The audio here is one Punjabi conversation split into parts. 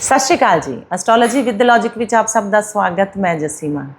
ਸਤਿ ਸ਼੍ਰੀ ਅਕਾਲ ਜੀ। ਐਸਟ੍ਰੋਲੋਜੀ ਵਿਦ ਲੌਜਿਕ ਵਿੱਚ ਆਪ ਸਭ ਦਾ ਸਵਾਗਤ ਮੈਂ ਜੱਸੀ ਮਾਨ।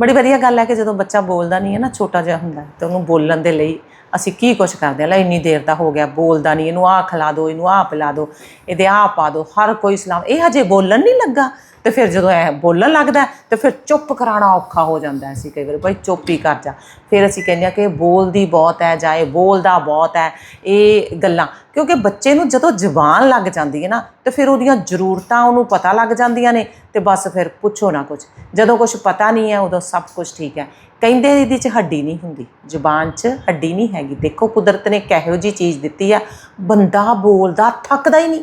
ਬੜੀ ਵਧੀਆ ਗੱਲ ਹੈ ਕਿ ਜਦੋਂ ਬੱਚਾ ਬੋਲਦਾ ਨਹੀਂ ਹੈ ਨਾ ਛੋਟਾ ਜਿਹਾ ਹੁੰਦਾ ਹੈ, ਤੇ ਉਹਨੂੰ ਬੋਲਣ ਦੇ ਲਈ ਅਸੀਂ ਕੀ ਕੁਛ ਕਰਦੇ ਹਾਂ ਲੈ ਇੰਨੀ ਦੇਰ ਦਾ ਹੋ ਗਿਆ ਬੋਲਦਾ ਨਹੀਂ ਇਹਨੂੰ ਆਹ ਖਿਲਾ ਦਿਓ ਇਹਨੂੰ ਆਹ ਪਿਲਾ ਦਿਓ ਇਹਦੇ ਆਹ ਪਾ ਦਿਓ ਹਰ ਕੋਈ ਸਲਾਮ। ਇਹ ਹਜੇ ਬੋਲਣ ਨਹੀਂ ਲੱਗਾ। ਤੇ ਫਿਰ ਜਦੋਂ ਇਹ ਬੋਲਣ ਲੱਗਦਾ ਹੈ, ਤੇ ਫਿਰ ਚੁੱਪ ਕਰਾਉਣਾ ਔਖਾ ਹੋ ਜਾਂਦਾ ਅਸੀਂ ਕਈ ਵਾਰ ਭਾਈ ਚੁੱਪ ਹੀ ਕਰ ਜਾ। ਫਿਰ ਅਸੀਂ ਕਹਿੰਦੇ ਹਾਂ ਕਿ ਬੋਲਦੀ ਬਹੁਤ ਹੈ ਜਾਂ ਇਹ ਬੋਲਦਾ ਬਹੁਤ ਹੈ ਇਹ ਗੱਲਾਂ। ਕਿਉਂਕਿ ਬੱਚੇ ਨੂੰ ਜਦੋਂ ਜ਼ੁਬਾਨ ਲੱਗ ਜਾਂਦੀ ਹੈ ਨਾ ਤੇ ਫਿਰ ਉਹਦੀਆਂ ਜ਼ਰੂਰਤਾਂ ਉਹਨੂੰ ਪਤਾ ਲੱਗ ਜਾਂਦੀਆਂ ਨੇ ਤੇ ਬਸ ਫਿਰ ਪੁੱਛੋ ਨਾ ਕੁਝ ਜਦੋਂ ਕੁਝ ਪਤਾ ਨਹੀਂ ਹੈ ਉਦੋਂ ਸਭ ਕੁਝ ਠੀਕ ਹੈ। ਕਹਿੰਦੇ ਇਹਦੇ 'ਚ ਹੱਡੀ ਨਹੀਂ ਹੁੰਦੀ, ਜ਼ੁਬਾਨ 'ਚ ਹੱਡੀ ਨਹੀਂ ਹੈਗੀ। ਦੇਖੋ, ਕੁਦਰਤ ਨੇ ਕਿਹੋ ਜੀ ਚੀਜ਼ ਦਿੱਤੀ ਆ, ਬੰਦਾ ਬੋਲਦਾ ਥੱਕਦਾ ਹੀ ਨਹੀਂ।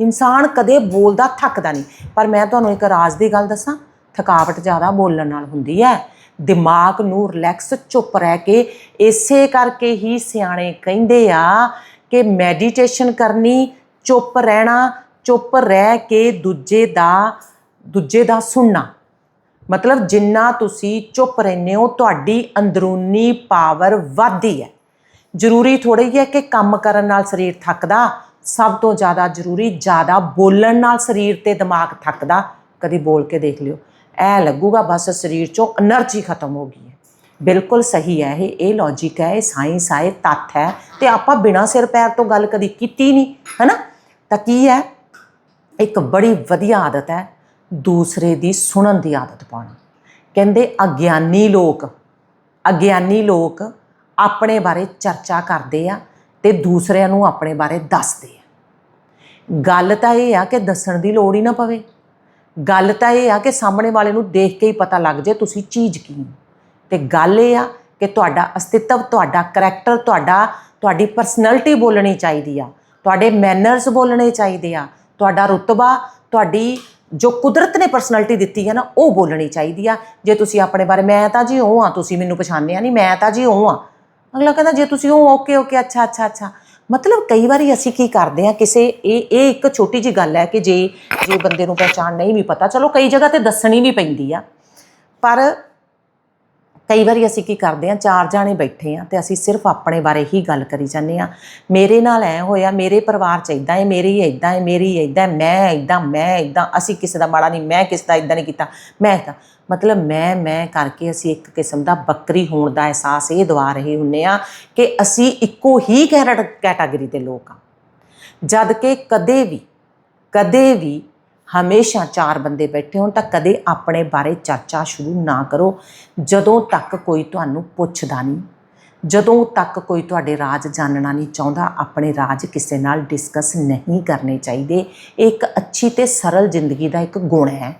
ਇਨਸਾਨ ਕਦੇ ਬੋਲਦਾ ਥੱਕਦਾ ਨਹੀਂ। ਪਰ ਮੈਂ ਤੁਹਾਨੂੰ ਇੱਕ ਰਾਜ਼ ਦੀ ਗੱਲ ਦੱਸਾਂ, ਥਕਾਵਟ ਜ਼ਿਆਦਾ ਬੋਲਣ ਨਾਲ ਹੁੰਦੀ ਹੈ। ਦਿਮਾਗ ਨੂੰ ਰਿਲੈਕਸ ਚੁੱਪ ਰਹਿ ਕੇ ਇਸੇ ਕਰਕੇ ਹੀ ਸਿਆਣੇ ਕਹਿੰਦੇ ਆ ਕਿ ਮੈਡੀਟੇਸ਼ਨ ਕਰਨੀ, ਚੁੱਪ ਰਹਿਣਾ, ਚੁੱਪ ਰਹਿ ਕੇ ਦੂਜੇ ਦਾ ਦੂਜੇ ਦਾ ਸੁਣਨਾ। ਮਤਲਬ ਜਿੰਨਾ ਤੁਸੀਂ ਚੁੱਪ ਰਹਿੰਦੇ ਹੋ, ਤੁਹਾਡੀ ਅੰਦਰੂਨੀ ਪਾਵਰ ਵੱਧਦੀ ਹੈ। ਜ਼ਰੂਰੀ ਥੋੜੀ ਹੈ ਕਿ ਕੰਮ ਕਰਨ ਨਾਲ ਸਰੀਰ ਥੱਕਦਾ, ਸਭ ਤੋਂ ਜ਼ਿਆਦਾ ਜ਼ਰੂਰੀ ਜ਼ਿਆਦਾ ਬੋਲਣ ਨਾਲ ਸਰੀਰ ਤੇ ਦਿਮਾਗ ਥੱਕਦਾ, ਕਦੀ ਬੋਲ ਕੇ ਦੇਖ ਲਿਓ। ਐ ਲੱਗੂਗਾ ਬਸ ਸਰੀਰ ਚੋਂ એનર્ਜੀ ਖਤਮ ਹੋ ਗਈ ਹੈ। ਬਿਲਕੁਲ ਸਹੀ ਹੈ ਇਹ ਇਹ ਲੌਜੀਕ ਹੈ, ਇਹ ਸਾਇੰਸ ਹੈ ਤੱਥ ਹੈ। ਤੇ ਆਪਾਂ ਬਿਨਾਂ ਸਿਰ ਪੈਰ ਤੋਂ ਗੱਲ ਕਦੀ ਕੀਤੀ ਨਹੀਂ, ਹੈਨਾ? ਤਾਂ ਕੀ ਹੈ? ਇੱਕ ਬੜੀ ਵਧੀਆ ਆਦਤ ਹੈ ਦੂਸਰੇ ਦੀ ਸੁਣਨ ਦੀ ਆਦਤ ਪਾਉਣੀ। ਕਹਿੰਦੇ ਅਗਿਆਨੀ ਲੋਕ ਅਗਿਆਨੀ ਲੋਕ ਆਪਣੇ ਬਾਰੇ ਚਰਚਾ ਕਰਦੇ ਆ ਤੇ ਦੂਸਰਿਆਂ ਨੂੰ ਆਪਣੇ ਬਾਰੇ ਦੱਸਦੇ ਆ। ਗੱਲ ਤਾਂ ਇਹ ਆ ਕਿ ਦੱਸਣ ਦੀ ਲੋੜ ਹੀ ਨਾ ਪਵੇ। ਗੱਲ ਤਾਂ ਇਹ ਆ ਕਿ ਸਾਹਮਣੇ ਵਾਲੇ ਨੂੰ ਦੇਖ ਕੇ ਹੀ ਪਤਾ ਲੱਗ ਜੇ ਤੁਸੀਂ ਚੀਜ਼ ਕੀ ਹੋ। ਤੇ ਗੱਲ ਇਹ ਆ ਕਿ ਤੁਹਾਡਾ ਅਸਤਿਤਵ, ਤੁਹਾਡਾ ਕਰੈਕਟਰ ਤੁਹਾਡਾ, ਤੁਹਾਡੀ ਪਰਸਨੈਲਿਟੀ ਬੋਲਣੀ ਚਾਹੀਦੀ ਆ। ਤੁਹਾਡੇ ਮੈਨਰਸ ਬੋਲਣੇ ਚਾਹੀਦੇ ਆ। ਤੁਹਾਡਾ ਰੁਤਬਾ, ਤੁਹਾਡੀ ਜੋ ਕੁਦਰਤ ਨੇ ਪਰਸਨੈਲਿਟੀ ਦਿੱਤੀ ਹੈ ਨਾ, ਉਹ ਬੋਲਣੀ ਚਾਹੀਦੀ ਆ। ਜੇ ਤੁਸੀਂ ਆਪਣੇ ਬਾਰੇ, ਮੈਂ ਤਾਂ ਜੀ ਉਹ ਆ, ਤੁਸੀਂ ਮੈਨੂੰ ਪਛਾਣਿਆ ਨਹੀਂ ਮੈਂ ਤਾਂ ਜੀ ਉਹ ਆ। ਅਗਲਾ ਕਹਿੰਦਾ, ਜੇ ਤੁਸੀਂ ਉਹ ਓਕੇ ਓਕੇ ਅੱਛਾ ਅੱਛਾ ਅੱਛਾ। ਮਤਲਬ ਕਈ ਵਾਰੀ ਅਸੀਂ ਕੀ ਕਰਦੇ ਆ, ਕਿਸੇ, ਇਹ ਇਹ ਇੱਕ ਛੋਟੀ ਜੀ ਗੱਲ ਹੈ ਕਿ ਜੇ ਜੇ ਬੰਦੇ ਨੂੰ ਪਹਿਚਾਣ ਨਹੀਂ ਵੀ ਪਤਾ, ਚਲੋ ਕਈ ਜਗ੍ਹਾ ਤੇ ਦੱਸਣੀ ਵੀ ਪੈਂਦੀ ਆ। ਪਰ ਕਈ ਵਾਰੀ ਅਸੀਂ ਕੀ ਕਰਦੇ ਆ ਚਾਰ ਜਾਣੇ ਬੈਠੇ ਆ ਤੇ ਅਸੀਂ ਸਿਰਫ ਆਪਣੇ ਬਾਰੇ ਹੀ ਗੱਲ ਕਰੀ ਜਾਂਦੇ ਆ ਮੇਰੇ ਨਾਲ ਐ ਹੋਇਆ, ਮੇਰੇ ਪਰਿਵਾਰ ਚ ਇਦਾਂ ਹੈ, ਮੇਰੀ ਇਦਾਂ ਹੈ, ਮੇਰੀ ਇਦਾਂ ਮੈਂ ਇਦਾਂ ਮੈਂ ਇਦਾਂ ਅਸੀਂ ਕਿਸੇ ਦਾ ਮਾੜਾ ਨਹੀਂ, ਮੈਂ ਕਿਸੇ ਦਾ ਇਦਾਂ ਨਹੀਂ ਕੀਤਾ, ਮੈਂ ਤਾਂ ਮਤਲਬ ਮੈਂ ਮੈਂ ਕਰਕੇ ਅਸੀਂ ਇੱਕ ਕਿਸਮ ਦਾ ਬੱਕਰੀ ਹੋਣ ਦਾ ਅਹਿਸਾਸ ਇਹ ਦਵਾ ਰਹੇ ਹੁੰਨੇ ਆ ਕਿ ਅਸੀਂ ਇੱਕੋ ਹੀ ਕੈਟਾਗਰੀ ਦੇ ਲੋਕ ਆ ਜਦ ਕਿ ਕਦੇ ਵੀ ਕਦੇ ਵੀ ਹਮੇਸ਼ਾ ਚਾਰ ਬੰਦੇ ਬੈਠੇ ਹੋਣ ਤਾਂ ਕਦੇ ਆਪਣੇ ਬਾਰੇ ਚਰਚਾ ਸ਼ੁਰੂ ਨਾ ਕਰੋ। ਜਦੋਂ ਤੱਕ ਕੋਈ ਤੁਹਾਨੂੰ ਪੁੱਛਦਾ ਨਹੀਂ, ਜਦੋਂ ਤੱਕ ਕੋਈ ਤੁਹਾਡੇ ਰਾਜ ਜਾਣਨਾ ਨਹੀਂ ਚਾਹੁੰਦਾ, ਆਪਣੇ ਰਾਜ ਕਿਸੇ ਨਾਲ ਡਿਸਕਸ ਨਹੀਂ ਕਰਨੇ ਚਾਹੀਦੇ। ਇਹ ਇੱਕ ਅੱਛੀ ਤੇ ਸਰਲ ਜ਼ਿੰਦਗੀ ਦਾ ਇੱਕ ਗੁਣ ਹੈ।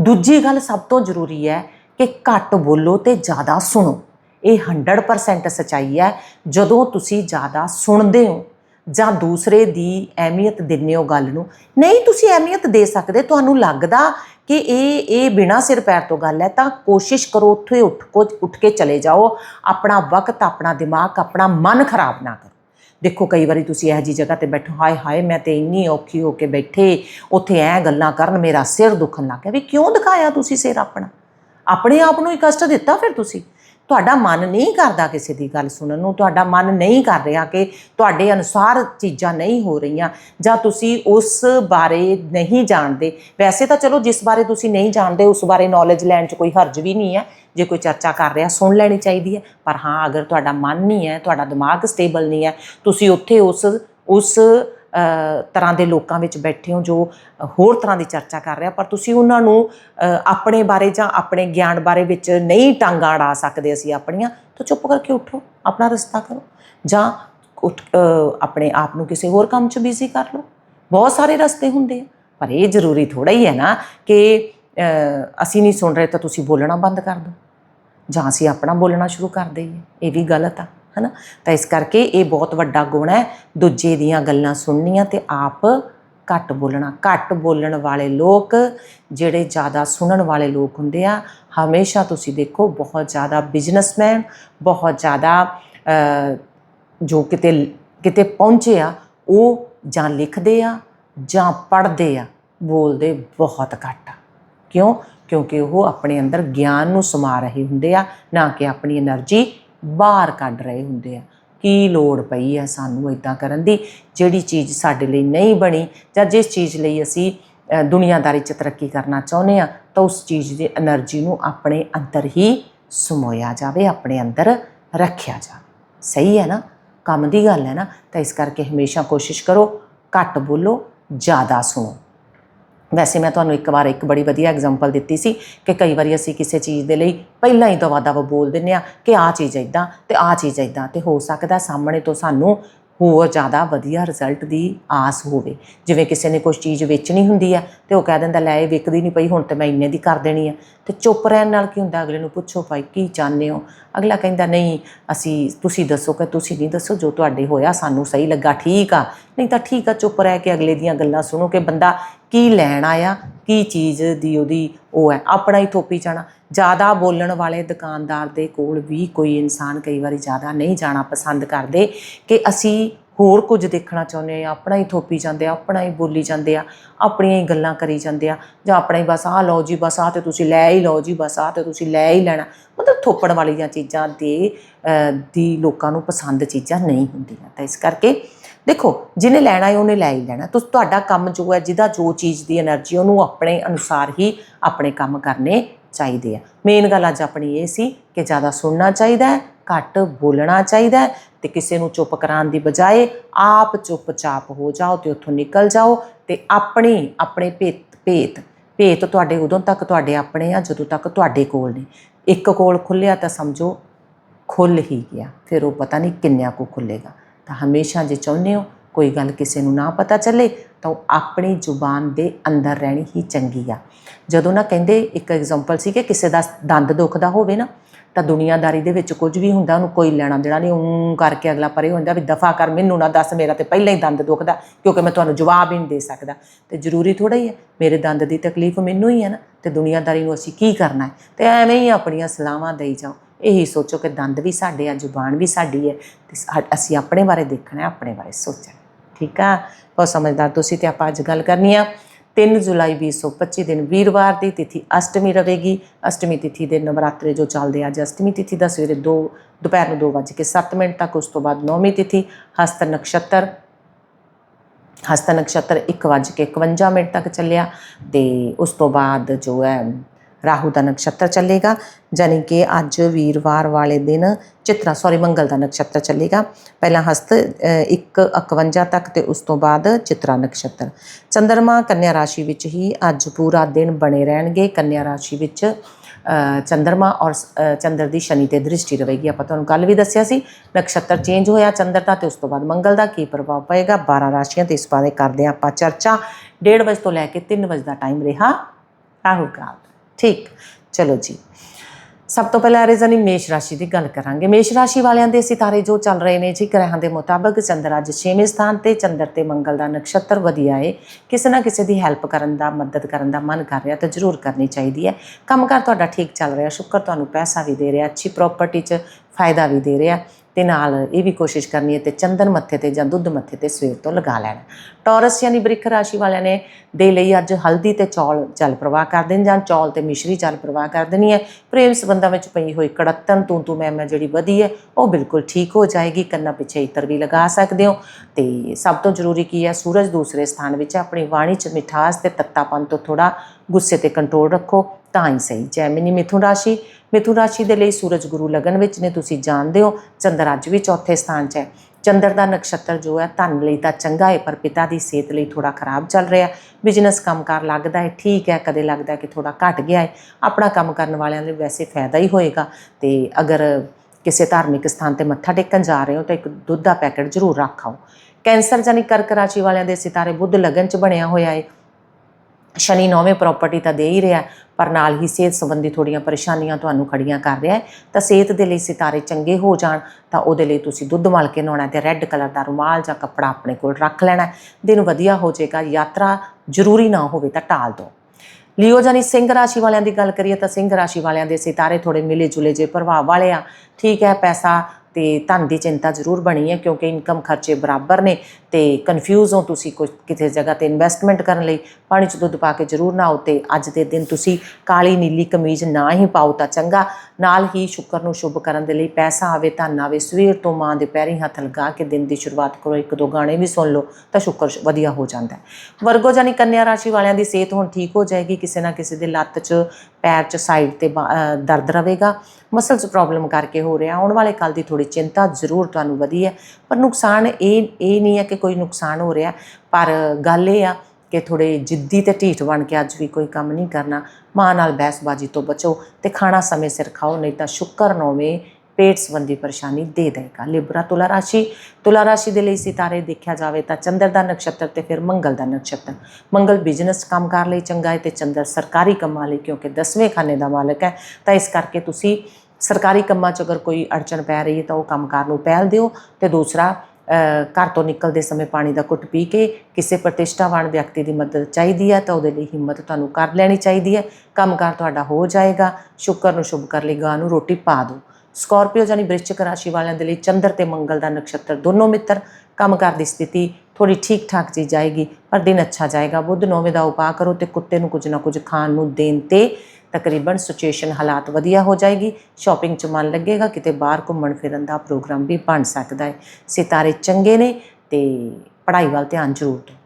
ਦੂਜੀ ਗੱਲ ਸਭ ਤੋਂ ਜ਼ਰੂਰੀ ਹੈ ਕਿ ਘੱਟ ਬੋਲੋ ਤੇ ਜ਼ਿਆਦਾ ਸੁਣੋ। ਇਹ 100% ਸਚਾਈ ਹੈ। ਜਦੋਂ ਤੁਸੀਂ ਜ਼ਿਆਦਾ ਸੁਣਦੇ ਹੋ ਜਾਂ ਦੂਸਰੇ ਦੀ ਅਹਿਮੀਅਤ ਦਿੰਦੇ ਹੋ ਗੱਲ ਨੂੰ? ਨਹੀਂ, ਤੁਸੀਂ ਅਹਿਮੀਅਤ ਦੇ ਸਕਦੇ। ਤੁਹਾਨੂੰ ਲੱਗਦਾ ਕਿ ਇਹ ਇਹ ਬਿਨਾ ਸਿਰ ਪੈਰ ਤੋਂ ਗੱਲ ਹੈ, ਤਾਂ ਕੋਸ਼ਿਸ਼ ਕਰੋ, ਉੱਥੇ ਉੱਠ ਕੋ, ਉੱਠ ਕੇ ਚਲੇ ਜਾਓ। ਆਪਣਾ ਵਕਤ, ਆਪਣਾ ਦਿਮਾਗ, ਆਪਣਾ ਮਨ ਖਰਾਬ ਨਾ ਕਰੋ। ਦੇਖੋ, ਕਈ ਵਾਰੀ ਤੁਸੀਂ ਇਹੋ ਜੀ ਜਗ੍ਹਾ ਤੇ ਬੈਠੋ, ਹਾਏ ਹਾਏ, ਮੈਂ ਤੇ ਇੰਨੀ ਔਖੀ ਹੋ ਕੇ ਬੈਠੇ। ਉੱਥੇ ਐ ਗੱਲਾਂ ਕਰਨ, ਮੇਰਾ ਸਿਰ ਦੁਖਣ ਲੱਗ ਗਿਆ। ਵੀ ਕਿਉਂ ਦਿਖਾਇਆ ਤੁਸੀਂ ਸਿਰ ਆਪਣਾ? ਆਪਣੇ ਆਪ ਨੂੰ ਹੀ ਕਸ਼ਟ ਦਿੱਤਾ ਫਿਰ ਤੁਸੀਂ? ਤੁਹਾਡਾ ਮਨ ਨਹੀਂ ਕਰਦਾ ਕਿਸੇ ਦੀ ਗੱਲ ਸੁਣਨ ਨੂੰ, ਤੁਹਾਡਾ ਮਨ ਨਹੀਂ ਕਰ ਰਿਹਾ ਕਿ ਤੁਹਾਡੇ ਅਨੁਸਾਰ ਚੀਜ਼ਾਂ ਨਹੀਂ ਹੋ ਰਹੀਆਂ, ਜਾਂ ਤੁਸੀਂ ਉਸ ਬਾਰੇ ਨਹੀਂ ਜਾਣਦੇ। ਵੈਸੇ ਤਾਂ ਚਲੋ ਜਿਸ ਬਾਰੇ ਤੁਸੀਂ ਨਹੀਂ ਜਾਣਦੇ, ਉਸ ਬਾਰੇ ਨੌਲੇਜ ਲੈਣ 'ਚ ਕੋਈ ਹਰਜ ਵੀ ਨਹੀਂ ਹੈ। ਜੇ ਕੋਈ ਚਰਚਾ ਕਰ ਰਿਹਾ, ਸੁਣ ਲੈਣੀ ਚਾਹੀਦੀ ਹੈ। ਪਰ ਹਾਂ, ਅਗਰ ਤੁਹਾਡਾ ਮਨ ਨਹੀਂ ਹੈ, ਤੁਹਾਡਾ ਦਿਮਾਗ ਸਟੇਬਲ ਨਹੀਂ ਹੈ, ਤੁਸੀਂ ਉੱਥੇ ਉਸ ਉਸ ਤਰ੍ਹਾਂ ਦੇ ਲੋਕਾਂ ਵਿੱਚ ਬੈਠੇ ਹੋ ਜੋ ਹੋਰ ਤਰ੍ਹਾਂ ਦੀ ਚਰਚਾ ਕਰ ਰਿਹਾ, ਪਰ ਤੁਸੀਂ ਉਹਨਾਂ ਨੂੰ ਆਪਣੇ ਬਾਰੇ ਜਾਂ ਆਪਣੇ ਗਿਆਨ ਬਾਰੇ ਵਿੱਚ ਨਹੀਂ ਟਾਂਗਾਂ ਅੜਾ ਸਕਦੇ ਅਸੀਂ ਆਪਣੀਆਂ, ਤਾਂ ਚੁੱਪ ਕਰਕੇ ਉੱਠੋ, ਆਪਣਾ ਰਸਤਾ ਕਰੋ। ਜਾਂ ਉੱਠ ਆਪਣੇ ਆਪ ਨੂੰ ਕਿਸੇ ਹੋਰ ਕੰਮ 'ਚ ਬਿਜ਼ੀ ਕਰ ਲਓ। ਬਹੁਤ ਸਾਰੇ ਰਸਤੇ ਹੁੰਦੇ ਆ, ਪਰ ਇਹ ਜ਼ਰੂਰੀ ਥੋੜਾ ਹੀ ਹੈ ਨਾ ਕਿ ਅਸੀਂ ਨਹੀਂ ਸੁਣ ਰਹੇ ਤਾਂ ਤੁਸੀਂ ਬੋਲਣਾ ਬੰਦ ਕਰ ਦਿਓ। ਜਾਂ ਅਸੀਂ ਆਪਣਾ ਬੋਲਣਾ ਸ਼ੁਰੂ ਕਰ ਦਈਏ, ਇਹ ਵੀ ਗਲਤ ਆ। ਹਨਾ? ਤਾਂ ਇਸ ਕਰਕੇ ਇਹ ਬਹੁਤ ਵੱਡਾ ਗੁਣ ਹੈ। ਦੂਜੇ ਦੀਆਂ ਗੱਲਾਂ ਸੁਣਨੀਆਂ ਤੇ ਆਪ ਘੱਟ ਬੋਲਣਾ। ਘੱਟ ਬੋਲਣ ਵਾਲੇ ਲੋਕ, ਜਿਹੜੇ ਜ਼ਿਆਦਾ ਸੁਣਨ ਵਾਲੇ ਲੋਕ ਹੁੰਦੇ ਆ, ਹਮੇਸ਼ਾ ਤੁਸੀਂ ਦੇਖੋ ਬਹੁਤ ਜ਼ਿਆਦਾ ਬਿਜ਼ਨਸਮੈਨ ਬਹੁਤ ਜ਼ਿਆਦਾ ਜੋ ਕਿਤੇ ਕਿਤੇ ਪਹੁੰਚੇ ਆ, ਉਹ ਜਾਂ ਲਿਖਦੇ ਆ ਜਾਂ ਪੜ੍ਹਦੇ ਆ, ਬੋਲਦੇ ਬਹੁਤ ਘੱਟ ਆ। ਕਿਉਂ? ਕਿਉਂਕਿ ਉਹ ਆਪਣੇ ਅੰਦਰ ਗਿਆਨ ਨੂੰ ਸਮਾ ਰਹੇ ਹੁੰਦੇ ਆ, ਨਾ ਕਿ ਆਪਣੀ એનર્ਜੀ ਬਾਹਰ ਕੱਢ ਰਹੇ ਹੁੰਦੇ ਆ। ਕੀ ਲੋੜ ਪਈ ਆ ਸਾਨੂੰ ਇਦਾਂ ਕਰਨ ਦੀ? ਜਿਹੜੀ ਚੀਜ਼ ਸਾਡੇ ਲਈ ਨਹੀਂ ਬਣੀ ਜਾਂ ਜਿਸ ਚੀਜ਼ ਲਈ ਅਸੀਂ ਦੁਨੀਆਦਾਰੀ 'ਚ ਤਰੱਕੀ ਕਰਨਾ ਚਾਹੁੰਦੇ ਆ, ਤਾਂ ਉਸ ਚੀਜ਼ ਦੀ એનર્ਜੀ ਨੂੰ ਆਪਣੇ ਅੰਦਰ ਹੀ ਸਮੋਇਆ ਜਾਵੇ, ਆਪਣੇ ਅੰਦਰ ਰੱਖਿਆ ਜਾਵੇ। ਸਹੀ ਹੈ ਨਾ? ਕੰਮ ਦੀ ਗੱਲ ਹੈ ਨਾ? ਤਾਂ ਇਸ ਕਰਕੇ ਹਮੇਸ਼ਾ ਕੋਸ਼ਿਸ਼ ਕਰੋ, ਘੱਟ ਬੋਲੋ, ਜ਼ਿਆਦਾ ਸੁਣੋ। ਵੈਸੇ ਮੈਂ ਤੁਹਾਨੂੰ ਇੱਕ ਵਾਰ ਇੱਕ ਬੜੀ ਵਧੀਆ ਐਗਜ਼ਾਮਪਲ ਦਿੱਤੀ ਸੀ ਕਿ ਕਈ ਵਾਰੀ ਅਸੀਂ ਕਿਸੇ ਚੀਜ਼ ਦੇ ਲਈ ਪਹਿਲਾਂ ਹੀ ਦਵਾ ਦਵਾ ਬੋਲ ਦਿੰਨੇ ਆ ਕਿ ਆਹ ਚੀਜ਼ ਇਦਾਂ ਤੇ ਆਹ ਚੀਜ਼ ਇਦਾਂ ਤੇ ਹੋ ਸਕਦਾ ਸਾਹਮਣੇ ਤੋਂ ਸਾਨੂੰ ਹੋਰ ਜ਼ਿਆਦਾ ਵਧੀਆ ਰਿਜ਼ਲਟ ਦੀ ਆਸ ਹੋਵੇ। ਜਿਵੇਂ ਕਿਸੇ ਨੇ ਕੁਝ ਚੀਜ਼ ਵੇਚਣੀ ਹੁੰਦੀ ਹੈ ਤੇ ਉਹ ਕਹਿ ਦਿੰਦਾ, ਲੈ ਇਹ ਵਿਕਦੀ ਨਹੀਂ ਪਈ, ਹੁਣ ਤੇ ਮੈਂ ਇੰਨੇ ਦੀ ਕਰ ਦੇਣੀ ਹੈ ਤੇ ਚੁੱਪ ਰਹਿਣ ਨਾਲ ਕੀ ਹੁੰਦਾ? ਅਗਲੇ ਨੂੰ ਪੁੱਛੋ, ਭਾਈ ਕੀ ਚਾਹੁੰਦੇ ਹੋ? ਅਗਲਾ ਕਹਿੰਦਾ, ਨਹੀਂ, ਅਸੀਂ, ਤੁਸੀਂ ਦੱਸੋ ਕਿ ਤੁਸੀਂ ਨਹੀਂ ਦੱਸੋ, ਜੋ ਤੁਹਾਡੇ ਹੋਇਆ ਸਾਨੂੰ ਸਹੀ ਲੱਗਾ, ਠੀਕ ਆ। ਨਹੀਂ ਤਾਂ ਠੀਕ ਆ, ਚੁੱਪ ਰਹਿ ਕੇ ਅਗਲੇ ਦੀਆਂ ਗੱਲਾਂ ਸੁਣੋ ਕਿ ਬੰਦਾ ਕੀ ਲੈਣ ਆਇਆ, ਕੀ ਚੀਜ਼ ਦੀ ਉਹਦੀ ਉਹ ਹੈ, ਆਪਣਾ ਹੀ ਥੋਪੀ ਜਾਣਾ। ਜ਼ਿਆਦਾ ਬੋਲਣ ਵਾਲੇ ਦੁਕਾਨਦਾਰ ਦੇ ਕੋਲ ਵੀ ਕੋਈ ਇਨਸਾਨ ਕਈ ਵਾਰੀ ਜ਼ਿਆਦਾ ਨਹੀਂ ਜਾਣਾ ਪਸੰਦ ਕਰਦੇ ਕਿ ਅਸੀਂ ਹੋਰ ਕੁਝ ਦੇਖਣਾ ਚਾਹੁੰਦੇ ਆ, ਆਪਣਾ ਹੀ ਥੋਪੀ ਜਾਂਦੇ ਆ, ਆਪਣਾ ਹੀ ਬੋਲੀ ਜਾਂਦੇ ਆ, ਆਪਣੀਆਂ ਹੀ ਗੱਲਾਂ ਕਰੀ ਜਾਂਦੇ ਆ, ਜਾਂ ਆਪਣਾ ਹੀ ਬਸ ਆ ਲਓ ਜੀ, ਬਸ ਆ ਤੇ ਤੁਸੀਂ ਲੈ ਹੀ ਲਓ ਜੀ, ਬਸ ਆ ਤੇ ਤੁਸੀਂ ਲੈ ਹੀ ਲੈਣਾ। ਮਤਲਬ ਥੋਪਣ ਵਾਲੀਆਂ ਚੀਜ਼ਾਂ ਦੇ ਦੀ ਲੋਕਾਂ ਨੂੰ ਪਸੰਦ ਚੀਜ਼ਾਂ ਨਹੀਂ ਹੁੰਦੀਆਂ। ਤਾਂ ਇਸ ਕਰਕੇ ਦੇਖੋ, ਜਿਹਨੇ ਲੈਣਾ ਹੈ ਉਹਨੇ ਲੈ ਹੀ ਲੈਣਾ। ਤੁਸੀਂ, ਤੁਹਾਡਾ ਕੰਮ ਜੋ ਹੈ, ਜਿਹਦਾ ਜੋ ਚੀਜ਼ ਦੀ એનર્ਜੀ ਉਹਨੂੰ ਆਪਣੇ ਅਨੁਸਾਰ ਹੀ ਆਪਣੇ ਕੰਮ ਕਰਨੇ ਚਾਹੀਦੇ ਆ। ਮੇਨ ਗੱਲ ਅੱਜ ਆਪਣੀ ਇਹ ਸੀ ਕਿ ਜ਼ਿਆਦਾ ਸੁਣਨਾ ਚਾਹੀਦਾ ਹੈ, ਘੱਟ ਬੋਲਣਾ ਚਾਹੀਦਾ ਹੈ ਤੇ ਕਿਸੇ ਨੂੰ ਚੁੱਪ ਕਰਾਉਣ ਦੀ ਬਜਾਏ ਆਪ ਚੁੱਪਚਾਪ ਹੋ ਜਾਓ ਤੇ ਉੱਥੋਂ ਨਿਕਲ ਜਾਓ ਤੇ ਆਪਣੀ, ਆਪਣੇ ਭੇਤ ਭੇਤ ਭੇਤ ਤੁਹਾਡੇ ਉਦੋਂ ਤੱਕ ਤੁਹਾਡੇ ਆਪਣੇ ਆ, ਜਦੋਂ ਤੱਕ ਤੁਹਾਡੇ ਕੋਲ ਨੇ। ਇੱਕ ਕੋਲ ਖੁੱਲਿਆ ਤਾਂ ਸਮਝੋ ਖੁੱਲ ਹੀ ਗਿਆ, ਫਿਰ ਉਹ ਪਤਾ ਨਹੀਂ ਕਿੰਨਿਆਂ ਕੋ ਖੁੱਲੇਗਾ ਤਾਂ ਹਮੇਸ਼ਾ ਜੇ ਚਾਹੁੰਦੇ ਹੋ ਕੋਈ ਗੱਲ ਕਿਸੇ ਨੂੰ ਨਾ ਪਤਾ ਚੱਲੇ, ਤਾਂ ਉਹ ਆਪਣੀ ਜ਼ੁਬਾਨ ਦੇ ਅੰਦਰ ਰਹਿਣੀ ਹੀ ਚੰਗੀ ਆ। ਜਦੋਂ ਨਾ ਕਹਿੰਦੇ, ਇੱਕ ਐਗਜ਼ਾਮਪਲ ਸੀ ਕਿ ਕਿਸੇ ਦਾ ਦੰਦ ਦੁਖਦਾ ਹੋਵੇ ਨਾ, ਤਾਂ ਦੁਨੀਆਦਾਰੀ ਦੇ ਵਿੱਚ ਕੁਝ ਵੀ ਹੁੰਦਾ, ਉਹਨੂੰ ਕੋਈ ਲੈਣਾ ਦੇਣਾ ਨਹੀਂ, ਉਂ ਕਰਕੇ ਅਗਲਾ ਪਰੇ ਹੋ ਜਾਂਦਾ ਵੀ ਦਫਾ ਕਰ, ਮੈਨੂੰ ਨਾ ਦੱਸ, ਮੇਰਾ ਤੇ ਪਹਿਲਾਂ ਹੀ ਦੰਦ ਦੁਖਦਾ, ਕਿਉਂਕਿ ਮੈਂ ਤੁਹਾਨੂੰ ਜਵਾਬ ਹੀ ਨਹੀਂ ਦੇ ਸਕਦਾ। ਤੇ ਜ਼ਰੂਰੀ ਥੋੜਾ ਹੀ ਹੈ, ਮੇਰੇ ਦੰਦ ਦੀ ਤਕਲੀਫ ਮੈਨੂੰ ਹੀ ਹੈ ਨਾ, ਤੇ ਦੁਨੀਆਦਾਰੀ ਨੂੰ ਅਸੀਂ ਕੀ ਕਰਨਾ ਹੈ? ਤੇ ਐਵੇਂ ਹੀ ਆਪਣੀਆਂ ਸਲਾਹਾਂ ਦੇਈ ਜਾਓ। ਇਹੀ ਸੋਚੋ ਕਿ ਦੰਦ ਵੀ ਸਾਡੇ ਆ, ਜ਼ੁਬਾਨ ਵੀ ਸਾਡੀ ਹੈ, ਤੇ ਅਸੀਂ ਆਪਣੇ ਬਾਰੇ ਦੇਖਣਾ ਹੈ, ਆਪਣੇ ਬਾਰੇ ਸੋਚਣਾ ਠੀਕ ਆ? ਬਹੁਤ ਸਮਝਦਾਰ ਤੁਸੀਂ ਤੇ ਆਪਾਂ ਅੱਜ ਗੱਲ ਕਰਨੀ ਆ। 3 ਜੁਲਾਈ 2025 ਦਿਨ ਵੀਰਵਾਰ ਦੀ ਤਿਥੀ ਅਸ਼ਟਮੀ ਰਵੇਗੀ ਅਸ਼ਟਮੀ ਤਿਥੀ ਦੇ ਨਵਰਾਤਰੇ ਜੋ ਚੱਲਦੇ ਆ, ਅੱਜ ਅਸ਼ਟਮੀ ਤਿਥੀ ਦਾ ਸਵੇਰੇ 2 ਦੁਪਹਿਰ ਨੂੰ 2:07 ਮਿੰਟ ਤੱਕ ਉਸ ਤੋਂ ਬਾਅਦ ਨੌਵੀਂ ਤਿਥੀ ਹਸਤ ਨਕਸ਼ਤਰ ਹਸਤ ਨਕਸ਼ਤਰ 1:51 ਮਿੰਟ ਤੱਕ ਚੱਲਿਆ ਤੇ ਉਸ ਤੋਂ ਬਾਅਦ ਜੋ ਹੈ ਰਾਹੂ ਦਾ ਨਕਸ਼ਤਰ ਚੱਲੇਗਾ ਜਾਨੀ ਕਿ ਅੱਜ ਵੀਰਵਾਰ ਵਾਲੇ ਦਿਨ ਚਿਤਰਾ ਸੌਰੀ ਮੰਗਲ ਦਾ ਨਕਸ਼ਤਰ ਚੱਲੇਗਾ। ਪਹਿਲਾਂ ਹਸਤ 1:51 ਤੱਕ ਤੇ ਉਸ ਤੋਂ ਬਾਅਦ ਚਿਤਰਾ ਨਕਸ਼ਤਰ। ਚੰਦਰਮਾ ਕੰਨਿਆ ਰਾਸ਼ੀ ਵਿੱਚ ਹੀ ਅੱਜ ਪੂਰਾ ਦਿਨ ਬਣੇ ਰਹਿਣਗੇ। ਕੰਨਿਆ ਰਾਸ਼ੀ ਵਿੱਚ ਚੰਦਰਮਾ ਔਰ ਚੰਦਰ ਦੀ ਸ਼ਨੀ ਤੇ ਦ੍ਰਿਸ਼ਟੀ ਰਹੇਗੀ। ਆਪਾਂ ਤੁਹਾਨੂੰ ਕੱਲ ਵੀ ਦੱਸਿਆ ਸੀ, ਨਕਸ਼ਤਰ ਚੇਂਜ ਹੋਇਆ ਚੰਦਰ ਦਾ ਤੇ ਉਸ ਤੋਂ ਬਾਅਦ ਮੰਗਲ ਦਾ ਕੀ ਪ੍ਰਭਾਵ ਪਏਗਾ? 12 ਰਾਸ਼ੀਆਂ ਤੇ ਇਸ ਬਾਰੇ ਕਰਦੇ ਹਾਂ ਆਪਾਂ ਚਰਚਾ। 1:30 ਵਜੇ ਤੋਂ ਲੈ ਕੇ 3 ਵਜੇ ਦਾ ਟਾਈਮ ਰਿਹਾ। ਰਾਹੂ ਕਾਲ ਠੀਕ। ਚਲੋ ਜੀ। ਸਭ ਤੋਂ ਪਹਿਲਾਂ ਰਿਜ਼ਨੀ ਮੇਸ਼ ਰਾਸ਼ੀ ਦੀ ਗੱਲ ਕਰਾਂਗੇ। ਮੇਸ਼ ਰਾਸ਼ੀ ਵਾਲਿਆਂ ਦੇ ਸਿਤਾਰੇ ਜੋ ਚੱਲ ਰਹੇ ਨੇ ਜੀ, ਗ੍ਰਹਿਾਂ ਦੇ ਮੁਤਾਬਕ ਚੰਦਰ ਅੱਜ 6ਵੇਂ ਸਥਾਨ ਤੇ, ਚੰਦਰ ਤੇ ਮੰਗਲ ਦਾ ਨਕਸ਼ਤਰ ਵਧੀਆ ਏ। ਕਿਸੇ ਨਾ ਕਿਸੇ ਦੀ ਹੈਲਪ ਕਰਨ ਦਾ, ਮਦਦ ਕਰਨ ਦਾ ਮਨ ਕਰ ਰਿਹਾ ਤਾਂ ਜ਼ਰੂਰ ਕਰਨੀ ਚਾਹੀਦੀ ਹੈ। ਕੰਮਕਾਰ ਤੁਹਾਡਾ ਠੀਕ ਚੱਲ ਰਿਹਾ। ਸ਼ੁਕਰ ਤੁਹਾਨੂੰ ਪੈਸਾ ਵੀ ਦੇ ਰਿਹਾ, ਅੱਛੀ ਪ੍ਰਾਪਰਟੀ 'ਚ ਫਾਇਦਾ ਵੀ ਦੇ ਰਿਹਾ। ਤੇ ਨਾਲ ਇਹ ਵੀ ਕੋਸ਼ਿਸ਼ ਕਰਨੀ ਹੈ ਤੇ ਚੰਦਨ ਮੱਥੇ ਤੇ ਜਾਂ ਦੁੱਧ ਮੱਥੇ ਤੇ ਸਵੇਰ ਤੋਂ ਲਗਾ ਲੈਣਾ। ਟੌਰਸ ਯਾਨੀ ਬ੍ਰਿਖ ਰਾਸ਼ੀ ਵਾਲਿਆਂ ਨੇ ਦੇ ਲਈ ਅੱਜ ਹਲਦੀ ਤੇ ਚੌਲ ਜਲ ਪ੍ਰਵਾਹ ਕਰ ਦੇਣ ਜਾਂ ਚੌਲ ਤੇ ਮਿਸ਼ਰੀ ਜਲ ਪ੍ਰਵਾਹ ਕਰ ਦੇਣੀ ਹੈ। ਪ੍ਰੇਮ ਸੰਬੰਧਾਂ ਵਿੱਚ ਪਈ ਹੋਈ ਕੜੱਤਨ ਤੂੰ ਤੂੰ ਮੈਂ ਮੈਂ ਜਿਹੜੀ ਵਧੀ ਹੈ, ਉਹ ਬਿਲਕੁਲ ਠੀਕ ਹੋ ਜਾਏਗੀ। ਕੰਨਾਂ ਪਿੱਛੇ ਇਤਰ ਵੀ ਲਗਾ ਸਕਦੇ ਹੋ। ਤੇ ਸਭ ਤੋਂ ਜ਼ਰੂਰੀ ਕੀ ਹੈ, ਸੂਰਜ ਦੂਸਰੇ ਸਥਾਨ ਵਿੱਚ ਆਪਣੀ ਬਾਣੀ 'ਚ ਮਿਠਾਸ ਤੇ ਤੱਤਾਪਨ ਤੋਂ ਥੋੜਾ ਗੁੱਸੇ ਤੇ ਕੰਟਰੋਲ ਰੱਖੋ। ਤਾਂ ਹੀ ਸਹੀ। ਜੈਮਿਨੀ ਮਿਥੁਨ ਰਾਸ਼ੀ। ਮਿਥੁਨ ਰਾਸ਼ੀ ਦੇ ਲਈ ਸੂਰਜ ਗੁਰੂ ਲਗਨ ਵਿੱਚ ਨੇ, ਤੁਸੀਂ ਜਾਣਦੇ ਹੋ, ਚੰਦਰ ਅੱਜ ਵੀ ਚੌਥੇ ਸਥਾਨ 'ਚ ਹੈ। ਚੰਦਰ ਦਾ ਨਕਸ਼ਤਰ ਜੋ ਹੈ, ਧਨ ਲਈ ਤਾਂ ਚੰਗਾ ਹੈ, ਪਰ ਪਿਤਾ ਦੀ ਸਿਹਤ ਲਈ ਥੋੜਾ ਖਰਾਬ ਚੱਲ ਰਿਹਾ ਬਿਜ਼ਨਸ ਕੰਮਕਾਰ ਲੱਗਦਾ ਹੈ, ਠੀਕ ਹੈ, ਕਦੇ ਲੱਗਦਾ ਕਿ ਥੋੜਾ ਘਟ ਗਿਆ ਹੈ। ਆਪਣਾ ਕੰਮ ਕਰਨ ਵਾਲਿਆਂ ਲਈ ਵੈਸੇ ਫਾਇਦਾ ਹੀ ਹੋਏਗਾ। ਤੇ ਅਗਰ ਕਿਸੇ ਧਾਰਮਿਕ ਸਥਾਨ ਤੇ ਮੱਥਾ ਟੇਕਣ ਜਾ ਰਹੇ ਹੋ, ਤਾਂ ਇੱਕ ਦੁੱਧ ਦਾ ਪੈਕੇਟ ਜ਼ਰੂਰ ਰੱਖ ਆਓ ਕੈਂਸਰ ਜਾਨੀ ਕਰਕ ਰਾਸ਼ੀ ਵਾਲਿਆਂ ਦੇ ਸਿਤਾਰੇ ਬੁੱਧ ਲਗਨ 'ਚ ਬਣਿਆ ਹੋਇਆ ਹੈ। ਸ਼ਨੀ ਨੌਵੇਂ ਪ੍ਰਾਪਰਟੀ ਤਾਂ ਦੇ ਹੀ ਰਿਹਾ ਪਰ ਨਾਲ ਹੀ ਸਿਹਤ ਸੰਬੰਧੀ ਥੋੜੀਆਂ ਪਰੇਸ਼ਾਨੀਆਂ ਤੁਹਾਨੂੰ ਖੜੀਆਂ ਕਰ ਰਿਹਾ ਹੈ। ਤਾਂ ਸਿਹਤ ਦੇ ਲਈ ਸਿਤਾਰੇ ਚੰਗੇ ਹੋ ਜਾਣ, ਤਾਂ ਉਹਦੇ ਲਈ ਤੁਸੀਂ ਦੁੱਧ ਮਲ ਕੇ ਨਹਾਉਣਾ ਤੇ ਰੈੱਡ ਕਲਰ ਦਾ ਰੁਮਾਲ ਜਾਂ ਕੱਪੜਾ ਆਪਣੇ ਕੋਲ ਰੱਖ ਲੈਣਾ ਦਿਨ ਵਧੀਆ ਹੋ ਜਾਏਗਾ, ਯਾਤਰਾ ਜ਼ਰੂਰੀ ਨਾ ਹੋਵੇ ਤਾਂ ਟਾਲ ਦਿਓ। ਲਿਓ ਜਾਨੀ ਸਿੰਘ ਰਾਸ਼ੀ ਵਾਲਿਆਂ ਦੀ ਗੱਲ ਕਰੀਏ ਤਾਂ ਸਿੰਘ ਰਾਸ਼ੀ ਵਾਲਿਆਂ ਦੇ ਸਿਤਾਰੇ ਥੋੜੇ ਮਿਲੇ ਜੁਲੇ ਜੇ ਪ੍ਰਭਾਵ ਵਾਲੇ ਆ। ਠੀਕ ਹੈ, ਪੈਸਾ ਤੇ ਧਨ ਦੀ ਚਿੰਤਾ ਜ਼ਰੂਰ ਬਣੀ ਹੈ ਕਿਉਂਕਿ ਇਨਕਮ ਖਰਚੇ ਬਰਾਬਰ ਨੇ। ਤੇ ਕਨਫਿਊਜ਼ ਹੋ ਤੁਸੀਂ ਕੋਈ ਕਿਸੇ ਜਗ੍ਹਾ ਤੇ ਇਨਵੈਸਟਮੈਂਟ ਕਰਨ ਲਈ, ਪਾਣੀ 'ਚ ਦੁੱਧ ਪਾ ਕੇ ਜ਼ਰੂਰ ਨਹਾਓ ਤੇ ਅੱਜ ਦੇ ਦਿਨ ਤੁਸੀਂ ਕਾਲੀ ਨੀਲੀ ਕਮੀਜ਼ ਨਾ ਹੀ ਪਾਓ ਤਾਂ ਚੰਗਾ। ਨਾਲ ਹੀ ਸ਼ੁਕਰ ਨੂੰ ਸ਼ੁਭ ਕਰਨ ਦੇ ਲਈ ਪੈਸਾ ਆਵੇ ਧਨ ਆਵੇ ਸਵੇਰ ਤੋਂ ਮਾਂ ਦੇ ਪੈਰੀਂ ਹੱਥ ਲਗਾ ਕੇ ਦਿਨ ਦੀ ਸ਼ੁਰੂਆਤ ਕਰੋ, ਇੱਕ ਦੋ ਗਾਣੇ ਵੀ ਸੁਣ ਲਓ ਤਾਂ ਸ਼ੁੱਕਰ ਸ਼- ਵਧੀਆ ਹੋ ਜਾਂਦਾ ਹੈ। ਵਰਗੋ ਜਾਨੀ ਕੰਨਿਆ ਰਾਸ਼ੀ ਵਾਲਿਆਂ ਦੀ ਸਿਹਤ ਹੁਣ ਠੀਕ ਹੋ ਜਾਏਗੀ, ਕਿਸੇ ਨਾ ਕਿਸੇ ਦੇ ਲੱਤ 'ਚ, ਪੈਰ 'ਚ ਸਾਈਡ ਤੇ ਬਾ- ਦਰਦ ਰਹੇਗਾ ਮਸਲਸ ਪ੍ਰੋਬਲਮ ਕਰਕੇ ਹੋ ਰਿਹਾ, ਆਉਣ ਵਾਲੇ ਕੱਲ ਦੀ ਥੋੜੀ ਚਿੰਤਾ ਜ਼ਰੂਰ ਤੁਹਾਨੂੰ ਵਧੀ ਹੈ, ਪਰ ਨੁਕਸਾਨ ਇਹ ਇਹ ਨਹੀਂ ਹੈ ਕਿ ਕੋਈ ਨੁਕਸਾਨ ਹੋ ਰਿਹਾ, ਪਰ ਗੱਲ ਇਹ ਆ ਕਿ ਥੋੜੇ ਜਿੱਦੀ ਤੇ ਢੀਠ ਬਣ ਕੇ ਅੱਜ ਵੀ ਕੋਈ ਕੰਮ ਨਹੀਂ ਕਰਨਾ। ਮਾਂ ਨਾਲ ਬਹਿਸਬਾਜ਼ੀ ਤੋਂ ਬਚੋ ਤੇ ਖਾਣਾ ਸਮੇਂ ਸਿਰ ਖਾਓ, ਨਹੀਂ ਤਾਂ ਸ਼ੁੱਕਰ ਨੌਵੇਂ ਪੇਟ ਸੰਬੰਧੀ ਪਰੇਸ਼ਾਨੀ ਦੇ ਦੇਗਾ ਲਿਬਰਾ ਤੁਲਾ ਰਾਸ਼ੀ ਤੁਲਾ ਰਾਸ਼ੀ ਦੇ ਲਈ ਸਿਤਾਰੇ ਦੇਖਿਆ ਜਾਵੇ ਤਾਂ ਚੰਦਰ ਦਾ ਨਕਸ਼ਤਰ ਤੇ ਫਿਰ ਮੰਗਲ ਦਾ ਨਕਸ਼ਤਰ। ਮੰਗਲ ਬਿਜ਼ਨਸ ਕੰਮਕਾਰ ਲਈ ਚੰਗਾ ਹੈ ਤੇ ਚੰਦਰ ਸਰਕਾਰੀ ਕੰਮਾਂ ਲਈ, ਕਿਉਂਕਿ 10ਵੇਂ ਖਾਨੇ ਦਾ ਮਾਲਕ ਹੈ। ਤਾਂ ਇਸ ਕਰਕੇ ਤੁਸੀਂ ਸਰਕਾਰੀ ਕੰਮਾਂ 'ਚ ਅਗਰ ਕੋਈ ਅੜਚਣ ਪੈ ਰਹੀ ਹੈ ਤਾਂ ਉਹ ਕੰਮਕਾਰ ਨੂੰ ਪਹਿਲ ਦਿਓ ਤੇ ਦੂਸਰਾ ਘਰ ਤੋਂ ਨਿਕਲਦੇ ਸਮੇਂ ਪਾਣੀ ਦਾ ਘੁੱਟ ਪੀ ਕੇ ਕਿਸੇ ਪ੍ਰਤਿਸ਼ਠਾਵਾਨ ਵਿਅਕਤੀ ਦੀ ਮਦਦ ਚਾਹੀਦੀ ਹੈ ਤਾਂ ਉਹਦੇ ਲਈ ਹਿੰਮਤ ਤੁਹਾਨੂੰ ਕਰ ਲੈਣੀ ਚਾਹੀਦੀ ਹੈ। ਕੰਮਕਾਰ ਤੁਹਾਡਾ ਹੋ ਜਾਏਗਾ। ਸ਼ੁੱਕਰ ਨੂੰ ਸ਼ੁਭ ਕਰ ਲਈ ਗਾਂ ਨੂੰ ਰੋਟੀ ਪਾ ਦਿਓ। ਸਕਾਰਪੀਓ ਜਾਨੀ ਬ੍ਰਿਸ਼ਚਿਕ ਰਾਸ਼ੀ ਵਾਲਿਆਂ ਦੇ ਲਈ ਚੰਦਰ ਤੇ ਮੰਗਲ ਦਾ ਨਕਸ਼ਤਰ ਦੋਨੋਂ ਮਿੱਤਰ। ਕੰਮਕਾਰ ਦੀ ਸਥਿਤੀ ਥੋੜੀ ਠੀਕ ਠਾਕ ਜੀ ਜਾਏਗੀ, ਪਰ ਦਿਨ ਅੱਛਾ ਜਾਏਗਾ। ਬੁੱਧ ਨੌਵੇਂ ਦਾ ਉਪਾਅ ਕਰੋ ਤੇ ਕੁੱਤੇ ਨੂੰ ਕੁਝ ਨਾ ਕੁਝ ਖਾਣ ਨੂੰ ਦੇਣ ਤੇ ਤਕਰੀਬਨ ਸਿਚੁਏਸ਼ਨ ਹਾਲਾਤ ਵਧੀਆ ਹੋ ਜਾਏਗੀ। ਸ਼ਾਪਿੰਗ 'ਚ ਮਨ ਲੱਗੇਗਾ, ਕਿਤੇ ਬਾਹਰ ਘੁੰਮਣ ਫਿਰਨ ਦਾ ਪ੍ਰੋਗਰਾਮ ਵੀ ਬਣ ਸਕਦਾ ਹੈ। ਸਿਤਾਰੇ ਚੰਗੇ ਨੇ ਤੇ ਪੜ੍ਹਾਈ ਵੱਲ ਧਿਆਨ ਜ਼ਰੂਰ ਦਿਓ।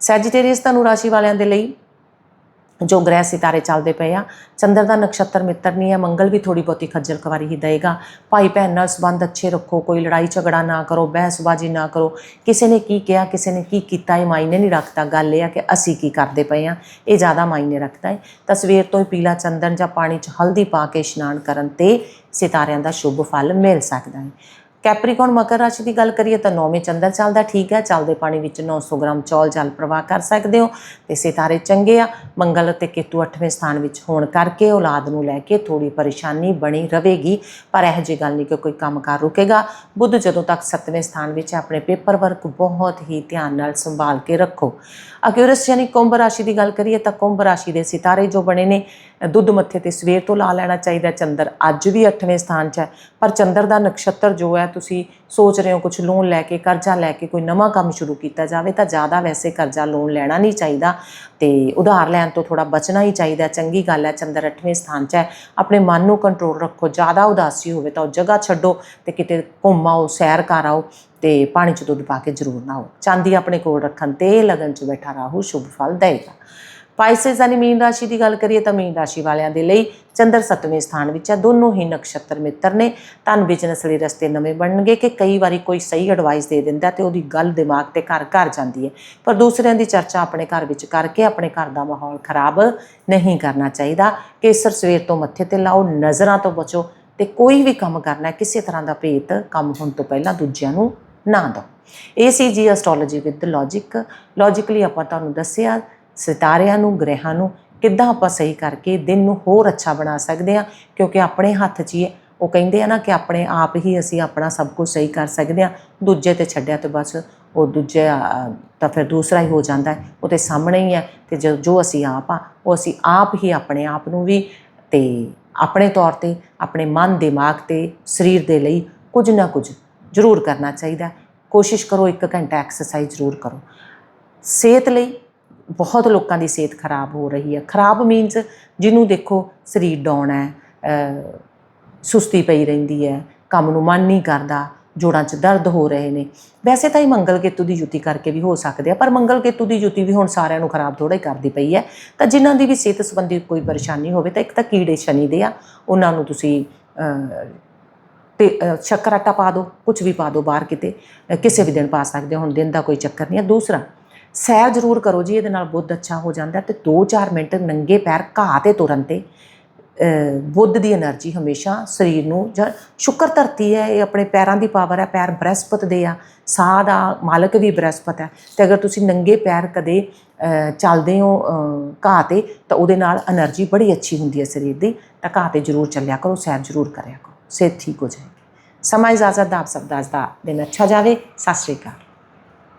ਸੈਜੀਟੇਰੀਅਸ ਧਨੁ ਰਾਸ਼ੀ ਵਾਲਿਆਂ ਦੇ ਲਈ ਜੋ ਗ੍ਰਹਿ ਸਿਤਾਰੇ ਚੱਲਦੇ ਪਏ ਆ, ਚੰਦਰ ਦਾ ਨਕਸ਼ਤਰ ਮਿੱਤਰ ਨਹੀਂ ਹੈ ਮੰਗਲ ਵੀ ਥੋੜੀ ਬਹੁਤੀ ਖੱਜਲ ਖਵਾਰੀ ਹੀ ਦੇਗਾ। ਭਾਈ ਭੈਣ ਨਾਲ ਸੰਬੰਧ ਅੱਛੇ ਰੱਖੋ, ਕੋਈ ਲੜਾਈ ਝਗੜਾ ਨਾ ਕਰੋ, ਬਹਿਸਬਾਜ਼ੀ ਨਾ ਕਰੋ। ਕਿਸੇ ਨੇ ਕੀ ਕਿਹਾ, ਕਿਸੇ ਨੇ ਕੀ ਕੀਤਾ, ਇਹ ਮਾਇਨੇ ਨਹੀਂ ਰੱਖਦਾ। ਗੱਲ ਇਹ ਆ ਕਿ ਅਸੀਂ ਕੀ ਕਰਦੇ ਪਏ ਆ, ਇਹ ਜ਼ਿਆਦਾ ਮਾਇਨੇ ਰੱਖਦਾ ਹੈ। ਤਾਂ ਸਵੇਰ ਤੋਂ ਹੀ ਪੀਲਾ ਚੰਦਨ ਜਾਂ ਪਾਣੀ 'ਚ ਹਲਦੀ ਪਾ ਕੇ ਇਸ਼ਨਾਨ ਕਰਨ ਤੇ ਸਿਤਾਰਿਆਂ ਦਾ ਸ਼ੁਭ ਫਲ ਮਿਲ ਸਕਦਾ ਹੈ। ਕੈਪਰੀਕੌਨ ਮਕਰ ਰਾਸ਼ੀ ਦੀ ਗੱਲ ਕਰੀਏ ਤਾਂ ਨੌਵੇਂ ਚੰਦਰ ਚੱਲਦਾ ਠੀਕ ਹੈ। ਚੱਲਦੇ ਪਾਣੀ ਵਿੱਚ 900 ਗ੍ਰਾਮ ਚੌਲ ਜਲ ਪ੍ਰਵਾਹ ਕਰ ਸਕਦੇ ਹੋ ਤੇ ਸਿਤਾਰੇ ਚੰਗੇ ਆ। ਮੰਗਲ ਅਤੇ ਕੇਤੂ 8ਵੇਂ ਸਥਾਨ ਵਿੱਚ ਹੋਣ ਕਰਕੇ ਔਲਾਦ ਨੂੰ ਲੈ ਕੇ ਥੋੜੀ ਪਰੇਸ਼ਾਨੀ ਬਣੀ ਰਹੇਗੀ। ਪਰ ਇਹੋ ਜਿਹੀ ਗੱਲ ਨਹੀਂ ਕਿ ਕੋਈ ਕੰਮਕਾਰ ਰੁਕੇਗਾ। ਬੁੱਧ ਜਦੋਂ ਤੱਕ 7ਵੇਂ ਸਥਾਨ ਵਿੱਚ ਆਪਣੇ ਪੇਪਰ ਵਰਕ ਬਹੁਤ ਹੀ ਧਿਆਨ ਨਾਲ ਸੰਭਾਲ ਕੇ ਰੱਖੋ। ਅਕਿਊਰਸ ਯਾਨੀ ਕੁੰਭ ਰਾਸ਼ੀ ਦੀ ਗੱਲ ਕਰੀਏ ਤਾਂ ਕੁੰਭ ਰਾਸ਼ੀ ਦੇ ਸਿਤਾਰੇ ਜੋ ਬਣੇ ਨੇ ਦੁੱਧ ਮੱਥੇ ਤੇ ਸਵੇਰ ਤੋਂ ਲਾ ਲੈਣਾ ਚਾਹੀਦਾ ਚੰਦਰ। ਅੱਜ ਵੀ 8ਵੇਂ ਸਥਾਨ 'ਚ ਹੈ। ਪਰ ਚੰਦਰ ਦਾ ਨਕਸ਼ਤਰ ਜੋ ਹੈ, ਤੁਸੀਂ ਸੋਚ ਰਹੇ ਹੋ ਕੁਝ ਲੋਨ ਲੈ ਕੇ, ਕਰਜ਼ਾ ਲੈ ਕੇ ਕੋਈ ਨਵਾਂ ਕੰਮ ਸ਼ੁਰੂ ਕੀਤਾ ਜਾਵੇ, ਤਾਂ ਜ਼ਿਆਦਾ ਵੈਸੇ ਕਰਜ਼ਾ ਲੋਨ ਲੈਣਾ ਨਹੀਂ ਚਾਹੀਦਾ। ਤੇ ਉਧਾਰ ਲੈਣ ਤੋਂ ਥੋੜਾ ਬਚਣਾ ਹੀ ਚਾਹੀਦਾ ਚੰਗੀ ਗੱਲ ਹੈ, ਚੰਦਰ 8ਵੇਂ ਸਥਾਨ 'ਚ ਹੈ। ਆਪਣੇ ਮਨ ਨੂੰ ਕੰਟਰੋਲ ਰੱਖੋ। ਜ਼ਿਆਦਾ ਉਦਾਸੀ ਹੋਵੇ ਤਾਂ ਉਹ ਜਗ੍ਹਾ ਛੱਡੋ ਤੇ ਕਿਤੇ ਘੁੰਮ ਆਓ, ਸੈਰ ਕਰ ਆਓ ਤੇ ਪਾਣੀ 'ਚ ਦੁੱਧ ਪਾ ਕੇ ਜ਼ਰੂਰ ਨਹਾਓ। ਚਾਂਦੀ ਆਪਣੇ ਕੋਲ ਰੱਖਣ ਤੇ ਲਗਨ 'ਚ ਬੈਠਾ ਰਾਹੂ। ਸ਼ੁਭ ਫਲ ਦੇਗਾ। ਪਾਈਸਸ ਯਾਨੀ ਮੀਨ ਰਾਸ਼ੀ ਦੀ ਗੱਲ ਕਰੀਏ ਤਾਂ ਮੀਨ ਰਾਸ਼ੀ ਵਾਲਿਆਂ ਦੇ ਲਈ ਚੰਦਰ ਸੱਤਵੇਂ ਸਥਾਨ ਵਿੱਚ ਹੈ ਦੋਨੋਂ ਹੀ ਨਕਸ਼ਤਰ ਮਿੱਤਰ ਨੇ। ਤੁਹਾਨੂੰ ਬਿਜ਼ਨਸ ਲਈ ਰਸਤੇ ਨਵੇਂ ਬਣਨਗੇ ਕਿ ਕਈ ਵਾਰੀ ਕੋਈ ਸਹੀ ਐਡਵਾਈਸ ਦੇ ਦਿੰਦਾ ਤੇ ਉਹਦੀ ਗੱਲ ਦਿਮਾਗ ਤੇ ਘਰ ਘਰ ਜਾਂਦੀ ਹੈ। ਪਰ ਦੂਸਰਿਆਂ ਦੀ ਚਰਚਾ ਆਪਣੇ ਘਰ ਵਿੱਚ ਕਰਕੇ ਆਪਣੇ ਘਰ ਦਾ ਮਾਹੌਲ ਖਰਾਬ ਨਹੀਂ ਕਰਨਾ ਚਾਹੀਦਾ। ਕੇਸਰ ਸਵੇਰ ਤੋਂ ਮੱਥੇ ਤੇ ਲਾਓ, ਨਜ਼ਰਾਂ ਤੋਂ ਬਚੋ ਤੇ ਕੋਈ ਵੀ ਕੰਮ ਕਰਨਾ ਕਿਸੇ ਤਰ੍ਹਾਂ ਦਾ ਭੇਤ ਕੰਮ ਹੋਣ ਤੋਂ ਪਹਿਲਾਂ ਦੂਜਿਆਂ ਨੂੰ ਨਾ ਦਿਓ। ਇਹ ਸੀ ਜੀ ਐਸਟ੍ਰੋਲੋਜੀ ਵਿਦ ਲੌਜੀਕ ਲੌਜੀਕਲੀ ਆਪਾਂ ਤੁਹਾਨੂੰ ਦੱਸਿਆ ਸਿਤਾਰਿਆਂ ਨੂੰ, ਗ੍ਰਹਿਾਂ ਨੂੰ ਕਿੱਦਾਂ ਆਪਾਂ ਸਹੀ ਕਰਕੇ ਦਿਨ ਨੂੰ ਹੋਰ ਅੱਛਾ ਬਣਾ ਸਕਦੇ ਆ ਕਿਉਂਕਿ ਆਪਣੇ ਹੱਥ 'ਚ ਹੀ ਹੈ। ਉਹ ਕਹਿੰਦੇ ਆ ਨਾ ਕਿ ਆਪਣੇ ਆਪ ਹੀ ਅਸੀਂ ਆਪਣਾ ਸਭ ਕੁਝ ਸਹੀ ਕਰ ਸਕਦੇ ਆ ਦੂਜੇ ਤੇ ਛੱਡਿਆ ਤੇ ਬਸ ਉਹ ਦੂਜੇ ਤਾਂ ਫਿਰ ਦੂਸਰਾ ਹੀ ਹੋ ਜਾਂਦਾ ਹੈ। ਉਹਦੇ ਸਾਹਮਣੇ ਹੀ ਹੈ ਤੇ ਜੋ ਅਸੀਂ ਆਪ ਆ ਉਹ ਅਸੀਂ ਆਪ ਹੀ ਆਪਣੇ ਆਪ ਨੂੰ ਵੀ ਤੇ ਆਪਣੇ ਤੌਰ ਤੇ, ਆਪਣੇ ਮਨ ਦਿਮਾਗ ਤੇ, ਸਰੀਰ ਦੇ ਲਈ ਕੁਝ ਨਾ ਕੁਝ ਜ਼ਰੂਰ ਕਰਨਾ ਚਾਹੀਦਾ ਕੋਸ਼ਿਸ਼ ਕਰੋ 1 ਘੰਟਾ ਐਕਸਰਸਾਈਜ਼ ਜ਼ਰੂਰ ਕਰੋ। ਸਿਹਤ ਲਈ ਬਹੁਤ ਲੋਕਾਂ ਦੀ ਸਿਹਤ ਖਰਾਬ ਹੋ ਰਹੀ ਹੈ। ਖਰਾਬ ਮੀਨਸ ਜਿਹਨੂੰ ਦੇਖੋ ਸਰੀਰ ਡਾਉਣ ਹੈ ਸੁਸਤੀ ਪਈ ਰਹਿੰਦੀ ਹੈ ਕੰਮ ਨੂੰ ਮਨ ਨਹੀਂ ਕਰਦਾ ਜੋੜਾਂ 'ਚ ਦਰਦ ਹੋ ਰਹੇ ਨੇ। ਵੈਸੇ ਤਾਂ ਇਹ ਮੰਗਲ ਕੇਤੂ ਦੀ ਯੁਤੀ ਕਰਕੇ ਵੀ ਹੋ ਸਕਦੇ ਆ ਪਰ ਮੰਗਲ ਕੇਤੂ ਦੀ ਯੁਤੀ ਵੀ ਹੁਣ ਸਾਰਿਆਂ ਨੂੰ ਖਰਾਬ ਥੋੜਾ ਹੀ ਕਰਦੀ ਪਈ ਹੈ। ਤਾਂ ਜਿਨ੍ਹਾਂ ਦੀ ਵੀ ਸਿਹਤ ਸੰਬੰਧੀ ਕੋਈ ਪਰੇਸ਼ਾਨੀ ਹੋਵੇ ਤਾਂ ਇੱਕ ਤਾਂ ਕੀੜੇ ਸ਼ਨੀ ਦੇ ਆ ਉਹਨਾਂ ਨੂੰ ਤੁਸੀਂ ਅਹ, ਤੇ ਸ਼ੱਕਰ ਆਟਾ ਪਾ ਦਿਓ ਕੁਝ ਵੀ ਪਾ ਦਿਓ ਬਾਹਰ ਕਿਤੇ ਕਿਸੇ ਵੀ ਦਿਨ ਪਾ ਸਕਦੇ ਹੋ ਹੁਣ ਦਿਨ ਦਾ ਕੋਈ ਚੱਕਰ ਨਹੀਂ ਹੈ। ਦੂਸਰਾ ਸੈਰ ਜ਼ਰੂਰ ਕਰੋ ਜੀ, ਇਹਦੇ ਨਾਲ ਬੁੱਧ ਅੱਛਾ ਹੋ ਜਾਂਦਾ ਤੇ 2-4 ਮਿੰਟ ਨੰਗੇ ਪੈਰ ਘਾਹ ਤੇ ਤੁਰਨ ਤੇ ਬੁੱਧ ਦੀ એનર્ਜੀ ਹਮੇਸ਼ਾ ਸਰੀਰ ਨੂੰ ਜਾਂ ਸ਼ੁਕਰ ਧਰਤੀ ਹੈ, ਇਹ ਆਪਣੇ ਪੈਰਾਂ ਦੀ ਪਾਵਰ ਹੈ, ਪੈਰ ਬ੍ਰਹਸਪਤ ਦੇ ਆ, ਸਾਹ ਦਾ ਮਾਲਕ ਵੀ ਬ੍ਰਹਸਪਤ ਹੈ, ਤੇ ਅਗਰ ਤੁਸੀਂ ਨੰਗੇ ਪੈਰ ਕਦੇ ਚੱਲਦੇ ਹੋ ਘਾਹ ਤੇ, ਤਾਂ ਉਹਦੇ ਨਾਲ એનર્ਜੀ ਬੜੀ ਅੱਛੀ ਹੁੰਦੀ ਹੈ ਸਰੀਰ ਦੀ, ਤਾਂ ਘਾਹ ਤੇ ਜ਼ਰੂਰ ਚੱਲਿਆ ਕਰੋ, ਸੈਰ ਜ਼ਰੂਰ ਕਰਿਆ ਕਰੋ, ਸਿਹਤ ਠੀਕ ਹੋ ਜਾਏਗੀ। ਸਮਾਂ ਇਜਾਜ਼ਤ ਦਾ ਆਪ ਸਭ ਦਾ ਦਾ ਦਿਨ ਅੱਛਾ ਜਾਵੇ, ਸਤਿ ਸ਼੍ਰੀ ਅਕਾਲ।